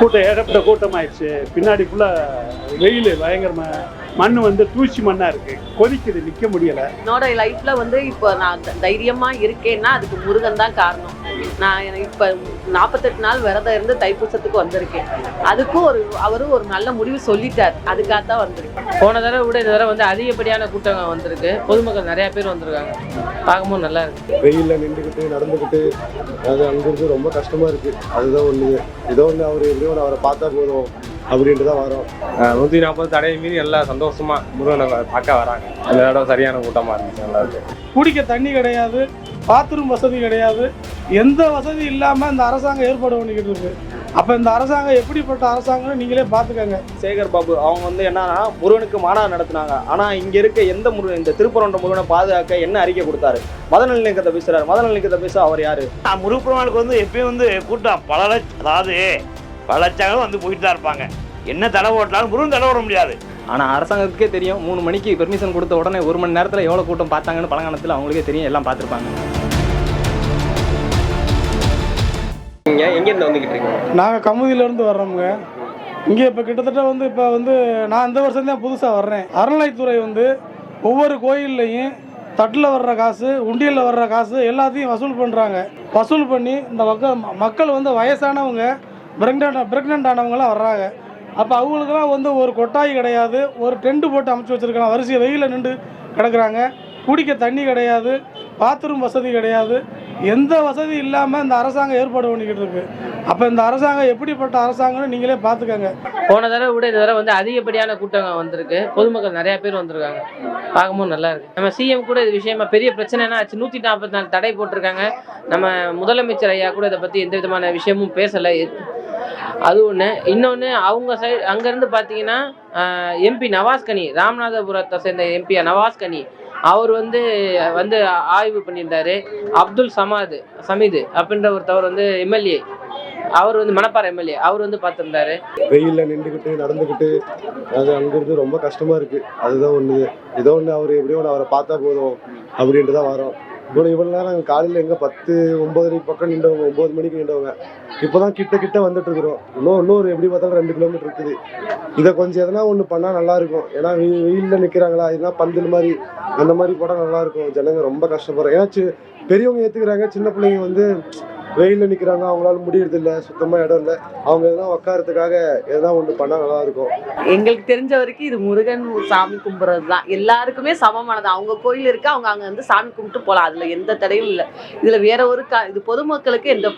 கூட்டம் ஏகப்பட்ட கூட்டம் ஆயிடுச்சு பின்னாடி ஃபுல்லா வெயில் பயங்கரமா. மண் வந்து தூசி மண்ணா இருக்கு. கொதிக்குது நிக்க முடியல. என்னோட லைஃப்ல வந்து இப்போ நான் தைரியமா இருக்கேன்னா அதுக்கு முருகன் தான் காரணம். நான் எனக்கு இப்ப நாற்பத்தெட்டு நாள் விரதம் இருந்து தைப்பூசத்துக்கு வந்திருக்கேன். அதுக்கும் ஒரு அவரும் ஒரு நல்ல முடிவு சொல்லிட்டார். அதுக்காக தான் வந்திருக்கேன். போன தடவை விட இந்த தடவை வந்து அதிகப்படியான கூட்டம் வந்திருக்கு. பொதுமக்கள் நிறைய பேர் வந்திருக்காங்க. பார்க்கும்போது நல்லா இருக்கு. வெயிலில் நின்றுக்கிட்டு நடந்துக்கிட்டு அது அங்கிருந்து ரொம்ப கஷ்டமா இருக்கு. அதுதான் ஒண்ணு ஏதோ ஒன்று அவர் எப்படியோ ஒன்று அவரை பார்த்தா போதும். அப்படின்ட்டு தான் வரோம். நூற்றி நாற்பது தடையை மீறி எல்லாம் சந்தோஷமா முருகனை பார்க்க வராங்க. அந்த தடவை சரியான கூட்டமாக இருந்துச்சு நல்லா இருக்கு. குடிக்க தண்ணி கிடையாது பாத்ரூம் வசதி கிடையாது. எந்த வசதி இல்லாமல் இந்த அரசாங்கம் ஏற்பாடு பண்ணிக்கிட்டு இருக்கு. அப்போ இந்த அரசாங்கம் எப்படிப்பட்ட அரசாங்கம்னு நீங்களே பார்த்துக்கங்க. சேகர் பாபு அவங்க வந்து என்னன்னா முருகனுக்கு மாநாடு நடத்துனாங்க. ஆனா இங்க இருக்க எந்த முருகன் இந்த திருப்பரன்ற முருகனை பாதுகாக்க என்ன அறிக்கை கொடுத்தாரு? மத நல்லிணக்கத்தை பேசுறாரு. மத நல்லிணக்கத்தை பேச அவர் யாரு? முருகப்பெருமாளுக்கு வந்து எப்பயும் வந்து கூட்டம் பல அதாவது லட்சம் வந்து போயிட்டு தான் இருப்பாங்க. என்ன தடை ஓட்டினாலும் முருகன் தடை ஓட முடியாது. ஆனா அரசாங்கத்துக்கே தெரியும் மூணு மணிக்கு பெர்மிஷன் கொடுத்த உடனே ஒரு மணி நேரத்துல எவ்வளவு கூட்டம் பார்த்தாங்கன்னு பழங்காலத்துல அவங்களுக்கே தெரியும் எல்லாம் பார்த்திருப்பாங்க. நீங்க எங்கேருந்து வந்துகிட்டு இருக்கீங்க? நாங்கள் கமுதியிலேருந்து வர்றோமுங்க. இங்கே இப்போ கிட்டத்தட்ட வந்து இப்போ வந்து நான் இந்த வருஷம் தான் புதுசாக வர்றேன். அறநிலைத்துறை வந்து ஒவ்வொரு கோயில்லையும் தட்டில் வர்ற காசு உண்டியலில் வர்ற காசு எல்லாத்தையும் வசூல் பண்ணுறாங்க வசூல் பண்ணி இந்த மக்கள் மக்கள் வந்து வயசானவங்க பிரெக்னென்ட் பிரெக்னென்ட் ஆனவங்களாம் வர்றாங்க. அப்போ அவங்களுக்குலாம் வந்து ஒரு கொட்டாய் கிடையாது ஒரு டென்ட் போட்டு அமைச்சு வச்சுருக்கலாம். வரிசையை வெயிலில் நின்று கிடக்குறாங்க. குடிக்க தண்ணி கிடையாது பாத்ரூம் வசதி கிடையாது. எந்த வசதி இல்லாமல் இந்த அரசாங்கம் ஏற்பாடு பண்ணிக்கிட்டு இருக்கு. அப்போ இந்த அரசாங்கம் எப்படிப்பட்ட அரசாங்கம்னு நீங்களே பார்த்துக்கங்க போன தடவை விட இந்த தடவை வந்து அதிகப்படியான கூட்டம் வந்திருக்கு. பொதுமக்கள் நிறைய பேர் வந்திருக்காங்க. பார்க்கும்போது நல்லா இருக்கு. நம்ம சிஎம் கூட இது விஷயமா பெரிய பிரச்சனைனா ஆச்சு. நூற்றி நாற்பத்தி நாலு தடை போட்டிருக்காங்க. நம்ம முதலமைச்சர் ஐயா கூட இதை பற்றி எந்த விதமான விஷயமும் பேசலை. அது ஒன்று இன்னொன்று அவங்க சைடு அங்கேருந்து பார்த்தீங்கன்னா எம்பி நவாஸ்கனி ராமநாதபுரத்தை சேர்ந்த எம்பி நவாஸ்கனி அவர் வந்து வந்து ஆய்வு பண்ணியிருந்தாரு. அப்துல் சமாது சமீது அப்படின்ற ஒருத்தவர் வந்து எம்எல்ஏ அவர் வந்து மணப்பாறை எம்எல்ஏ அவர் வந்து பார்த்துருந்தாரு வெயிலில் நின்றுக்கிட்டு நடந்துக்கிட்டு அது அங்கிருந்து ரொம்ப கஷ்டமாக இருக்குது அதுதான் ஒன்று ஏதோ ஒன்று அவர் எப்படியோ ஒன்று அவரை பார்த்தா போதும் அப்படின்ட்டு தான் வரோம். இவ்வளோ இவ்வளோ நேரம் காலையில் எங்கே பத்து ஒம்பதரை பக்கம் நின்றவங்க ஒம்பது மணிக்கு நின்றவங்க. இப்போ தான் கிட்ட கிட்ட வந்துட்டு இருக்கிறோம். இன்னும் இன்னொரு எப்படி பார்த்தாலும் ரெண்டு கிலோமீட்டர் இருக்குது. இதை கொஞ்சம் எதனா ஒன்று பண்ணால் நல்லாயிருக்கும் ஏன்னா வெயில் வெயிலில் நிற்கிறாங்களா இதுனா பந்தல் மாதிரி அந்த மாதிரி போட்டால் நல்லாயிருக்கும் ஜனங்கள் ஜனங்க ரொம்ப கஷ்டப்படுறோம் ஏன்னா சி- பெரியவங்க ஏற்றுக்கிறாங்க சின்ன பிள்ளைங்க வந்து வெயிலில் நிற்கிறாங்க அவங்களால முடியறது இல்லை சுத்தமாக இடம் இல்லை. அவங்க எதனா உட்காரத்துக்காக எதனா ஒன்று பண்ணால் நல்லா இருக்கும். எங்களுக்கு தெரிஞ்ச வரைக்கும் இது முருகன் சாமி கும்பிட்றது தான் எல்லாருக்குமே சமமானது. அவங்க கோயில் இருக்கு அவங்க அங்கே வந்து சாமி கும்பிட்டு போகலாம் அதில் எந்த தடையும் இல்லை. இதில் வேற ஒரு கா இது பொதுமக்களுக்கு எந்த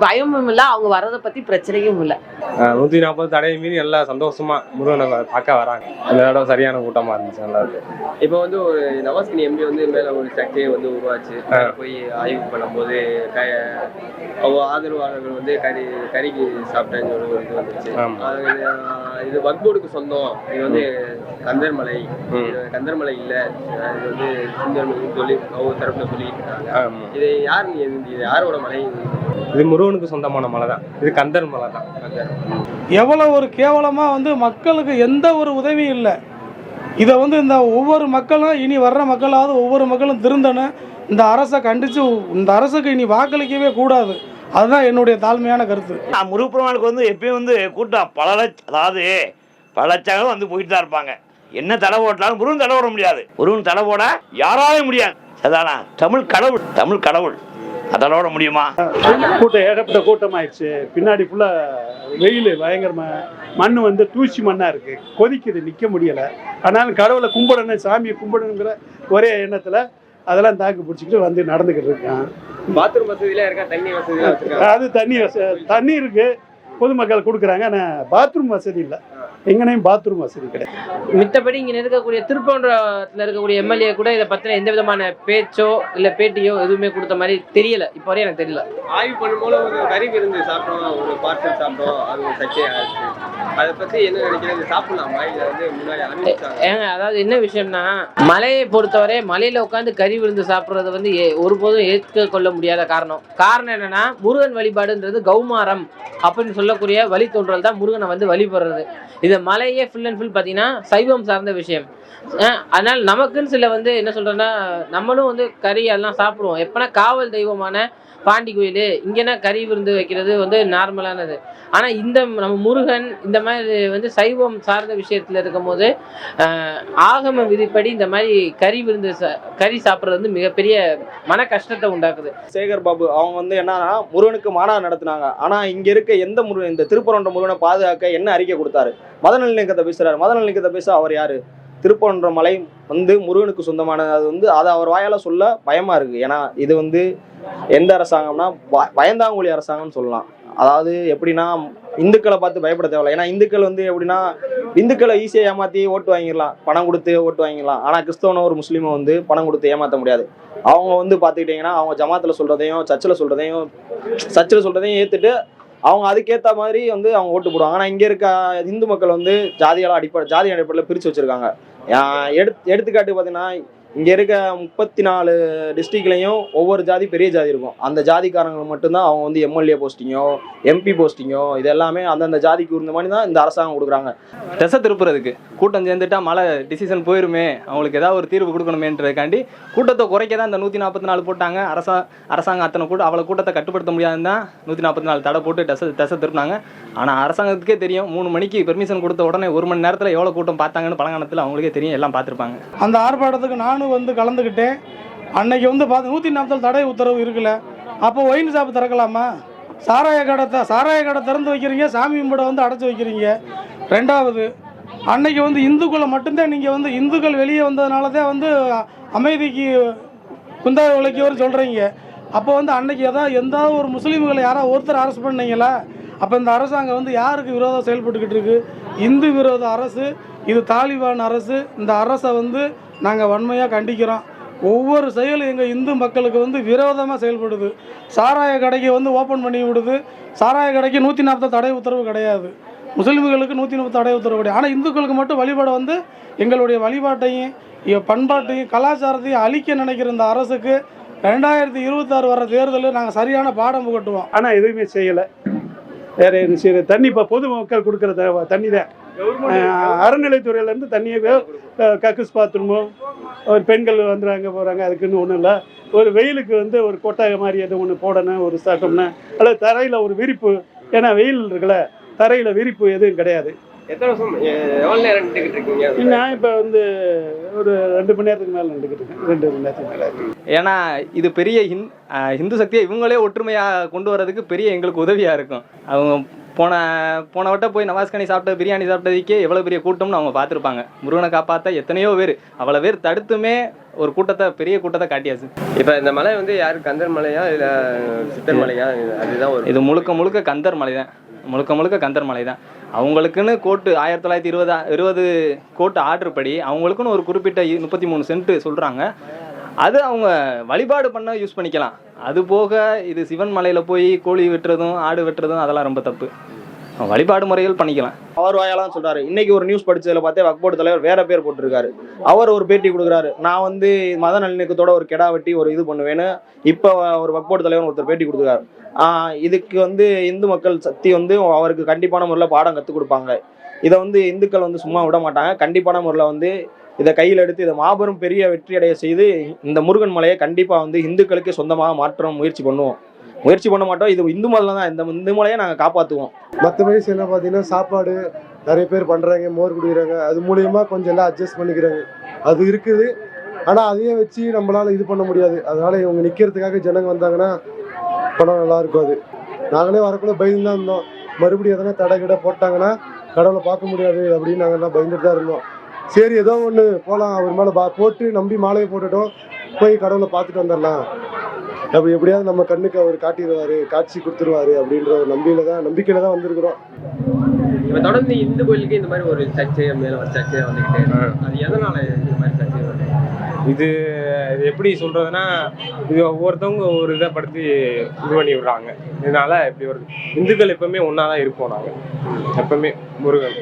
பயமும் இல்லை அவங்க வர்றதை பத்தி பிரச்சனையும் இல்லை. நூற்றி நாற்பது தடையை மீறி எல்லாம் சந்தோஷமா முருகனை பார்க்க வராங்க. அந்த தடவை சரியான கூட்டமாக இருந்துச்சு நல்லா இருக்கு. இப்போ வந்து ஒரு நவாஸ்கனி எம்பி வந்து மேல ஒரு சர்ச்சையை வந்து உருவாச்சு. போய் ஆய்வு பண்ணும்போது க அவங்க ஆதரவாளர்கள் வந்து கறி கறிக்கு சாப்பிட்டேன்னு ஒரு இது ஆஹ், இது வக்போர்டுக்கு சொந்தம் இது வந்து கந்தர்மலை. கந்தர்மலை இல்ல. இது வந்து சுந்தர்மலைன்னு சொல்லி அவங்க தரப்புல சொல்லிட்டு இருக்காங்க. இது யார் இது யாரோட மலை? இது முருகனுக்கு சொந்தமான மலை தான் இது கந்தர் மலை தான் எவ்வளோ ஒரு கேவலமாக வந்து மக்களுக்கு எந்த ஒரு உதவியும் இல்லை. இதை வந்து இந்த ஒவ்வொரு மக்களும் இனி வர்ற மக்களாவது ஒவ்வொரு மக்களும் திருந்தணும். இந்த அரசை கண்டித்து இந்த அரசுக்கு இனி வாக்களிக்கவே கூடாது. அதுதான் என்னுடைய தாழ்மையான கருத்து. நான் முருகப்பெருமாளுக்கு வந்து எப்பயும் வந்து கூட்டம் பல லட்ச அதாவது பல லட்சம் வந்து போயிட்டு தான் இருப்பாங்க. என்ன தடை ஓட்டினாலும் முருகன் தடை ஓட முடியாது. முருகன் தடை போட யாராலையும் முடியாது. அதானா தமிழ் கடவுள் தமிழ் கடவுள். அதோட ஓட முடியுமா? கூட்டம் ஏகப்பட்ட கூட்டம் ஆயிடுச்சு. பின்னாடி ஃபுல்லா வெயில் பயங்கரமா. மண் வந்து தூசி மண்ணா இருக்கு. கொதிக்குது நிக்க முடியல. ஆனாலும் கடவுளை கும்பிடணும் சாமியை கும்பிடணுங்கிற ஒரே எண்ணத்துல அதெல்லாம் தாக்கு பிடிச்சிக்கிட்டு வந்து நடந்துக்கிட்டு இருக்கான். பாத்ரூம் வசதியில இருக்கா? தண்ணி வச்சிருக்காங்க? அது தண்ணி வச தண்ணி இருக்கு. பொதுமக்கள் கொடுக்குறாங்க ஆனால் பாத்ரூம் வசதி இல்லை. எங்கனையும் பாத்ரூம் வசதி கிடையாது. மித்தபடி இங்கே இருக்கக்கூடிய திருப்பூன்றத்தில் இருக்கக்கூடிய எம்எல்ஏ கூட இதை பற்றின எந்த விதமான பேச்சோ இல்லை பேட்டியோ எதுவுமே கொடுத்த மாதிரி தெரியல. இப்போ வரையும் எனக்கு தெரியல. ஆய்வு பண்ணும்போது ஒரு கறி விருந்து சாப்பிட்டோம் ஒரு பார்சல் சாப்பிட்டோம் அது ஒரு அதை பத்தி என்ன நினைக்கிறீங்க? சாப்பிடலாமா? இதை வந்து முன்னாடி ஏங்க அதாவது என்ன விஷயம்னா மலையை பொறுத்தவரை மலையில உட்காந்து கறி விருந்து சாப்பிட்றது வந்து ஏ- ஒருபோதும் ஏற்றுக்கொள்ள முடியாத காரணம். காரணம் என்னன்னா முருகன் வழிபாடுன்றது கௌமாரம் அப்படின்னு சொல்லக்கூடிய வழித்தோன்றல் தான் முருகனை வந்து வழிபடுறது. இது மலையே ஃபுல் அண்ட் ஃபுல் பார்த்தீங்கன்னா சைவம் சார்ந்த விஷயம். அதனால் நமக்குன்னு சில வந்து என்ன சொல்கிறேன்னா நம்மளும் வந்து கறி எல்லாம் சாப்பிடுவோம். எப்பனா காவல் தெய்வமான பாண்டி கோயில் இங்கேனா கறி விருந்து வைக்கிறது வந்து நார்மலானது. ஆனால் இந்த நம்ம முருகன் இந்த மாதிரி வந்து சைவம் சார்ந்த விஷயத்தில் இருக்கும்போது போது ஆகம விதிப்படி இந்த மாதிரி கறி விருந்து சா- கறி சாப்பிட்றது வந்து மிகப்பெரிய மன கஷ்டத்தை உண்டாக்குது. சேகர் பாபு அவங்க வந்து என்னன்னா முருகனுக்கு மாநாடு நடத்துனாங்க. ஆனால் இங்கே இருக்க எந்த முருகன் இந்த திருப்பரன்ற முருகனை பாதுகாக்க என்ன அறிக்கை கொடுத்தாரு? மத நல்லிணக்கத்தை பேசுறாரு. மத நல்லிணக்கத்தை பேச அவர் யாரு? திருப்பரன்ற மலை வந்து முருகனுக்கு சொந்தமானது. அது வந்து அதை அவர் வாயால் சொல்ல பயமாக இருக்குது ஏன்னா இது வந்து எந்த அரசாங்கம்னா பயந்தாங்குழி அரசாங்கம்னு சொல்லலாம். அதாவது எப்படின்னா இந்துக்களை பார்த்து பயப்பட தேவையில்ல. ஏன்னா இந்துக்கள் வந்து எப்படின்னா இந்துக்களை ஈஸியாக ஏமாத்தி ஓட்டு வாங்கிடலாம். பணம் கொடுத்து ஓட்டு வாங்கிடலாம். ஆனால் கிறிஸ்தவனோ ஒரு முஸ்லீமை வந்து பணம் கொடுத்து ஏமாற்ற முடியாது. அவங்க வந்து பார்த்துக்கிட்டிங்கன்னா அவங்க ஜமாத்தில் சொல்கிறதையும் சர்ச்சில் சொல்கிறதையும் சர்ச்சில் சொல்கிறதையும் ஏற்றுட்டு அவங்க அதுக்கேற்ற மாதிரி வந்து அவங்க ஓட்டு போடுவாங்க. ஆனால் இங்கே இருக்க இந்து மக்கள் வந்து ஜாதியால் அடிப்படை ஜாதி அடிப்படையில் பிரித்து வச்சுருக்காங்க. எடுத்து எடுத்துக்காட்டு பார்த்தீங்கன்னா இங்கே இருக்க முப்பத்தி நாலு டிஸ்ட்ரிக்ட்லையும் ஒவ்வொரு ஜாதி பெரிய ஜாதி இருக்கும். அந்த ஜாதிக்காரங்களை மட்டும்தான் அவங்க வந்து எம்எல்ஏ போஸ்டிங்கோ எம்பி போஸ்டிங்கோ இது எல்லாமே அந்தந்த ஜாதிக்கு உருந்த மாதிரி தான் இந்த அரசாங்கம் கொடுக்குறாங்க. திசை திருப்புறதுக்கு கூட்டம் சேர்ந்துட்டா மழை டிசிஷன் போயிருமே. அவங்களுக்கு ஏதாவது ஒரு தீர்வு கொடுக்கணுமேன்றதுக்காண்டி கூட்டத்தை குறைக்க தான் இந்த நூற்றி நாற்பத்தி நாலு போட்டாங்க. அரசா அரசாங்கம் அத்தனை கூட அவ்வளோ கூட்டத்தை கட்டுப்படுத்த முடியாதுன்னு தான் நூற்றி நாற்பத்தி நாலு தடை போட்டு டெச திசை திருப்பினாங்க. ஆனால் அரசாங்கத்துக்கே தெரியும் மூணு மணிக்கு பெர்மிஷன் கொடுத்த உடனே ஒரு மணி நேரத்தில் எவ்வளோ கூட்டம் பார்த்தாங்கன்னு பழங்காலத்தில் அவங்களுக்கே தெரியும். எல்லாம் பார்த்துருப்பாங்க. அந்த ஆர்ப்பாட்டத்துக்கு நான் நானும் வந்து கலந்துக்கிட்டேன். அன்னைக்கு வந்து பார்த்து நூற்றி நாற்பத்தேழு தடை உத்தரவு இருக்குல்ல. அப்போ ஒயின் ஷாப் திறக்கலாமா? சாராய கடை த- சாராய கடை திறந்து வைக்கிறீங்க சாமி கும்பிட வந்து அடைச்சி வைக்கிறீங்க. ரெண்டாவது அன்னைக்கு வந்து இந்துக்களை மட்டும்தான் நீங்கள் வந்து இந்துக்கள் வெளியே வந்ததுனால தான் வந்து அமைதிக்கு குந்தா உழைக்கவர் சொல்கிறீங்க அப்போ வந்து அன்னைக்கு ஏதாவது எந்த ஒரு முஸ்லீம்களை யாராவது ஒருத்தர் அரெஸ்ட் பண்ணீங்களா? அப்போ இந்த அரசாங்கம் வந்து யாருக்கு விரோதம் செயல்பட்டுக்கிட்டு இருக்கு? இந்து விரோத அரசு இது தாலிபான் அரசு இந்த அரசை வந்து நாங்கள் வன்மையாக கண்டிக்கிறோம். ஒவ்வொரு செயலும் எங்கள் இந்து மக்களுக்கு வந்து விரோதமாக செயல்படுது. சாராய கடைக்கு வந்து ஓப்பன் பண்ணி விடுது. சாராய கடைக்கு நூற்றி நாற்பது தடை உத்தரவு கிடையாது. முஸ்லீம்களுக்கு நூற்றி முப்பது தடை உத்தரவு கிடையாது. ஆனால் இந்துக்களுக்கு மட்டும் வழிபாடு வந்து எங்களுடைய வழிபாட்டையும் பண்பாட்டையும் கலாச்சாரத்தையும் அழிக்க நினைக்கிற இந்த அரசுக்கு ரெண்டாயிரத்தி இருபத்தாறு வர தேர்தலில் நாங்கள் சரியான பாடம் புகட்டுவோம். ஆனால் எதுவுமே செய்யலை. வேற என்ன செய்யறது? தண்ணி இப்போ பொதுமக்கள் கொடுக்குற த- தண்ணி தான். அறநிலைத்துறையிலேருந்து தண்ணியை கக்கூஸ் பாத்ரூமோ ஒரு பெண்கள் வந்துடுறாங்க போகிறாங்க அதுக்குன்னு ஒன்றும் இல்லை. ஒரு வெயிலுக்கு வந்து ஒரு கொட்டகை மாதிரி எதுவும் ஒன்று போடணும் ஒரு சட்டம்னா அல்லது தரையில் ஒரு விரிப்பு ஏன்னா வெயில் இருக்குல்ல தரையில் விரிப்பு எதுவும் கிடையாது. நான் இப்போ வந்து ஒரு ரெண்டு மணி நேரத்துக்கு மேலே நின்றுக்கிட்டு இருக்கேன். ரெண்டு மணி நேரத்துக்கு மேலே. ஏன்னா இது பெரிய ஹிந் ஆஹ் இந்து சக்தியை இவங்களே ஒற்றுமையாக கொண்டு வரதுக்கு பெரிய எங்களுக்கு உதவியாக இருக்கும். அவங்க போன போன வட்டம் போய் நவாஸ்கனி சாப்பிட்ட பிரியாணி சாப்பிட்டதுக்கே எவ்வளோ பெரிய கூட்டம்னு அவங்க பார்த்துருப்பாங்க. முருகனை காப்பாற்ற எத்தனையோ பேர். அவ்வளோ பேர் தடுத்துமே ஒரு கூட்டத்தை பெரிய கூட்டத்தை காட்டியாச்சு. இப்ப இந்த மலை வந்து யாரு கந்தர் மலையா இல்ல சித்தர் மலையா? அதுதான் ஒரு இது முழுக்க முழுக்க கந்தர் மலை தான் முழுக்க முழுக்க கந்தர் மலை தான் அவங்களுக்குன்னு கோட்டு ஆயிரத்தி தொள்ளாயிரத்தி இருபதா இருபது கோட்டு ஆர்டர் படி அவங்களுக்குன்னு ஒரு குறிப்பிட்ட முப்பத்தி மூணு சென்ட் சொல்கிறாங்க அது அவங்க வழிபாடு பண்ண யூஸ் பண்ணிக்கலாம். அது போக இது சிவன் மலையில் போய் கோழி வெட்டுறதும் ஆடு வெட்டுறதும் அதெல்லாம் ரொம்ப தப்பு. வழிபாடு முறைகள் பண்ணிக்கலாம். அவர் வாயாலாம் சொல்றாரு. இன்னைக்கு ஒரு நியூஸ் படிச்சதுல பார்த்தே வக்போர்டு தலைவர் வேற பேர் போட்டிருக்காரு. அவர் ஒரு பேட்டி கொடுக்குறாரு. நான் வந்து மத நல்லிணக்கத்தோட ஒரு கெடா வெட்டி ஒரு இது பண்ணுவேன்னு இப்போ ஒரு வக்போர்டு தலைவர் ஒருத்தர் பேட்டி கொடுத்துருக்காரு இதுக்கு வந்து இந்து மக்கள் சக்தி வந்து அவருக்கு கண்டிப்பான முறையில் பாடம் கற்றுக் கொடுப்பாங்க. இதை வந்து இந்துக்கள் வந்து சும்மா விட மாட்டாங்க. கண்டிப்பான முறையில் வந்து இதை கையில் எடுத்து இதை மாபெரும் பெரிய வெற்றி அடைய செய்து இந்த முருகன் மலையை கண்டிப்பாக வந்து இந்துக்களுக்கு சொந்தமாக மாற்ற முயற்சி பண்ணுவோம். முயற்சி பண்ண மாட்டோம். இது இந்து மலை தான். இந்த இந்து மலையை நாங்கள் காப்பாற்றுவோம் மற்றபடி என்ன பார்த்தீங்கன்னா சாப்பாடு நிறைய பேர் பண்ணுறாங்க மோர் குடிக்கிறாங்க. அது மூலியமாக கொஞ்சம் எல்லாம் அட்ஜஸ்ட் பண்ணிக்கிறாங்க. அது இருக்குது. ஆனால் அதையே வச்சு நம்மளால் இது பண்ண முடியாது. அதனால் இவங்க நிற்கிறதுக்காக ஜனங்க வந்தாங்கன்னா பணம் நல்லா இருக்கும் அது. நாங்களே வரக்குள்ள பயந்து தான் இருந்தோம். மறுபடியும் எதனா தடை கிட போட்டாங்கன்னா கடவுளை பார்க்க முடியாது அப்படின்னு நாங்கள்லாம் பயந்துட்டு தான் இருந்தோம். சரி ஏதோ ஒன்று போகலாம் அவர் மேலே பா போட்டு நம்பி மாலையை போட்டுட்டோம். போய் கடவுளை பார்த்துட்டு வந்துடலாம். அப்படி எப்படியாவது நம்ம கண்ணுக்கு அவர் காட்டிடுவாரு காட்சி கொடுத்துருவாரு அப்படின்ற ஒரு நம்பிக்கையில தான் நம்பிக்கையில தான் வந்திருக்கிறோம். இப்ப தொடர்ந்து இந்து கோயிலுக்கு இந்த மாதிரி ஒரு சர்ச்சை மேல ஒரு சர்ச்சை வந்துகிட்டே இருக்கு. அது எதனால இந்த மாதிரி சர்ச்சை வருது? இது இது எப்படி சொல்றதுன்னா இது ஒவ்வொருத்தவங்க ஒரு இதை படுத்தி இது பண்ணி விடுறாங்க. இதனால இப்படி வருது. இந்துக்கள் எப்பவுமே ஒன்றா தான் இருப்போம் நாங்கள் எப்பவுமே முருகன்.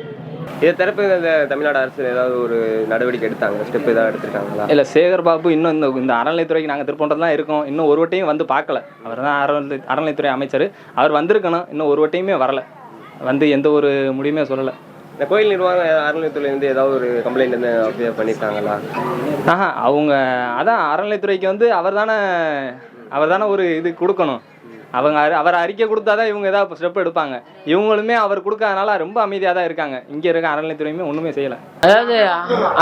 இதை தரப்பு இந்த தமிழ்நாடு அரசு ஏதாவது ஒரு நடவடிக்கை எடுத்தாங்க ஸ்டெப் ஏதாவது எடுத்திருக்காங்களா? இல்லை சேகர் பாபு இன்னும் இந்த இந்த அறநிலைத்துறைக்கு நாங்கள் திருப்போன்றது தான் இருக்கோம். இன்னும் ஒரு வட்டையும் வந்து பார்க்கல. அவர் தான் அறநிலை அறநிலைத்துறை அமைச்சர். அவர் வந்திருக்கணும். இன்னும் ஒரு வட்டையுமே வரல. வந்து எந்த ஒரு முடிவுமே சொல்லலை. இந்த கோயில் நிர்வாகம் அறநிலையத்துறையில இருந்து ஏதாவது ஒரு கம்ப்ளைண்ட் இருந்து அப்படியே பண்ணியிருக்காங்களா ஆஹா அவங்க அதான் அறநிலைத்துறைக்கு வந்து அவர் தானே அவர் தானே ஒரு இது கொடுக்கணும். அவங்க அவர் அறிக்கை கொடுத்தாதான் இவங்க ஏதாவது ஸ்டெப் எடுப்பாங்க. இவங்களுமே அவர் கொடுக்காதனால ரொம்ப அமைதியாக தான் இருக்காங்க. இங்கே இருக்க அறநிலைத்துறையுமே ஒன்றுமே செய்யலை. அதாவது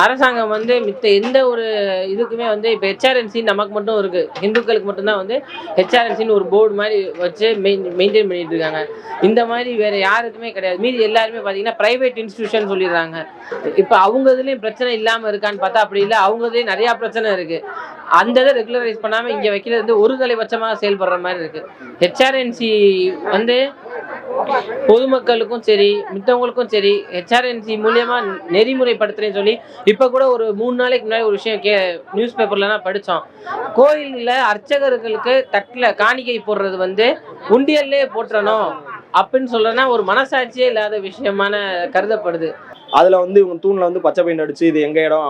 அரசாங்கம் வந்து மித்த எந்த ஒரு இதுக்குமே வந்து இப்போ ஹெச்ஆர்என்சி நமக்கு மட்டும் இருக்கு. இந்துக்களுக்கு மட்டும்தான் வந்து ஹெச்ஆர்என்சின்னு ஒரு போர்டு மாதிரி வச்சு மெயின்டைன் பண்ணிட்டு இருக்காங்க. இந்த மாதிரி வேற யாருக்குமே கிடையாது. மீதி எல்லாருமே பார்த்தீங்கன்னா பிரைவேட் இன்ஸ்டியூஷன் சொல்லிடுறாங்க. இப்போ அவங்க இதுலேயும் பிரச்சனை இல்லாமல் இருக்கான்னு பார்த்தா அப்படி இல்லை. அவங்க இதுலேயும் நிறையா பிரச்சனை இருக்கு. அந்த இதை ரெகுலரைஸ் பண்ணாமல் இங்கே வைக்கிறது வந்து ஒரு தலைபட்சமாக செயல்படுற மாதிரி இருக்கு. ஹெச்ஆர்என்சி வந்து பொதுமக்களுக்கும் சரி மித்தவங்களுக்கும் சரி ஹெச்ஆர்என்சி மூலியமா நெறிமுறைப்படுத்துறேன்னு சொல்லி இப்போ கூட ஒரு மூணு நாளைக்கு முன்னாடி ஒரு விஷயம் கே நியூஸ் பேப்பர்லாம் படித்தோம் கோயிலில் அர்ச்சகர்களுக்கு தட்டில் காணிக்கை போடுறது வந்து உண்டியல்லே போட்டுறணும் அப்படின்னு சொல்றேன்னா ஒரு மனசாட்சியே இல்லாத விஷயமான கருதப்படுது. அதுல வந்து இவங்க தூண்ல வந்து பச்சை பெயிண்ட் அடிச்சு இது எங்க இடம்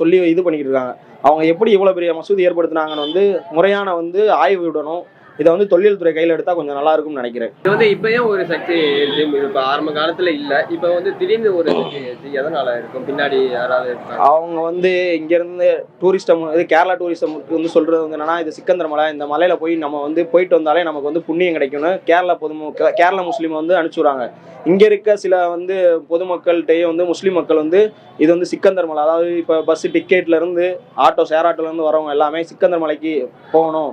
சொல்லி இது பண்ணிக்கிட்டு இருக்காங்க. அவங்க எப்படி இவ்வளவு பெரிய மசூதி ஏற்படுத்தினாங்கன்னு வந்து முறையான வந்து ஆய்வு விடணும். இதை வந்து தொழில் துறை கையில் எடுத்தா கொஞ்சம் நல்லா இருக்கும்னு நினைக்கிறேன். இது வந்து இப்பயே ஒரு சக்தி ஜிம் இது இப்போ ஆரம்ப காலத்துல இல்ல. இப்போ வந்து திடீர்னு ஒரு எதனால இருக்கும்? பின்னாடி யாராவது அவங்க வந்து இங்க இருந்து டூரிஸ்டம் இது கேரளா டூரிஸ்டம் வந்து சொல்றது வந்து என்னன்னா இது சிக்கந்தர் மலை இந்த மலையில போய் நம்ம வந்து போயிட்டு வந்தாலே நமக்கு வந்து புண்ணியம் கிடைக்கும்னு கேரளா பொதும கேரளா முஸ்லீம் வந்து அனுப்பிச்சுடுறாங்க. இங்க இருக்க சில வந்து பொதுமக்கள்கிட்டயும் வந்து முஸ்லீம் மக்கள் வந்து இது வந்து சிக்கந்தர் மலை. அதாவது இப்போ பஸ் டிக்கெட்ல இருந்து ஆட்டோ ஷேர் ஆட்டோல இருந்து வரவங்க எல்லாமே சிக்கந்தர் மலைக்கு போகணும்.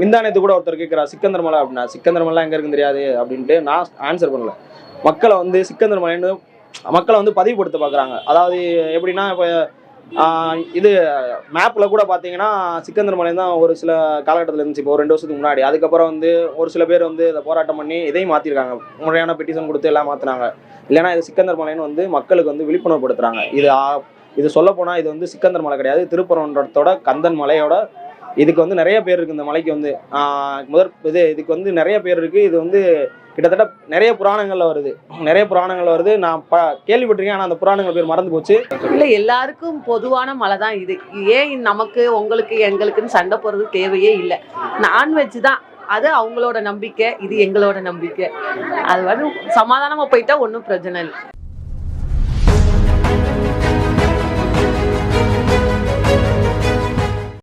மிந்தானத்து கூட ஒருத்தர் கேட்குறா சிக்கந்தர் மலை அப்படின்னா சிக்கந்தர் மலை எங்கே இருக்குன்னு தெரியாது அப்படின்ட்டு நான் ஆன்சர் பண்ணல. மக்களை வந்து சிக்கந்தர் மலைன்னு மக்களை வந்து பதிவுபடுத்த பார்க்குறாங்க அதாவது எப்படின்னா இப்போ இது மேப்பில் கூட பார்த்தீங்கன்னா சிக்கந்தர் மலை தான் ஒரு சில காலகட்டத்தில் இருந்துச்சு. இப்போ ஒரு ரெண்டு வருஷத்துக்கு முன்னாடி. அதுக்கப்புறம் வந்து ஒரு சில பேர் வந்து இதை போராட்டம் பண்ணி இதையும் மாற்றிருக்காங்க முறையான பெட்டிஷன் கொடுத்து எல்லாம் மாற்றினாங்க இல்லைன்னா இது சிக்கந்தர் மலைன்னு வந்து மக்களுக்கு வந்து விழிப்புணர்வுப்படுத்துகிறாங்க இது இது சொல்ல போனால் இது வந்து சிக்கந்தர் மலை கிடையாது. திருப்பரங்குன்றத்தோட கந்தன் மலையோட இதுக்கு வந்து நிறைய பேர் இருக்கு. இந்த மலைக்கு வந்து முதற் இது இதுக்கு வந்து நிறைய பேர் இருக்கு. இது வந்து கிட்டத்தட்ட நிறைய புராணங்கள்ல வருது. நிறைய புராணங்கள்ல வருது. நான் ப கேள்விப்பட்டிருக்கேன். ஆனால் அந்த புராணங்கள் பேர் மறந்து போச்சு. இல்ல எல்லாருக்கும் பொதுவான மலை தான் இது. ஏன் நமக்கு உங்களுக்கு எங்களுக்குன்னு சண்டை போடுறது தேவையே இல்லை. நான்வெஜ் தான். அது அவங்களோட நம்பிக்கை இது எங்களோட நம்பிக்கை. அது வந்து சமாதானமா போயிட்டா ஒன்றும் பிரச்சனை இல்லை.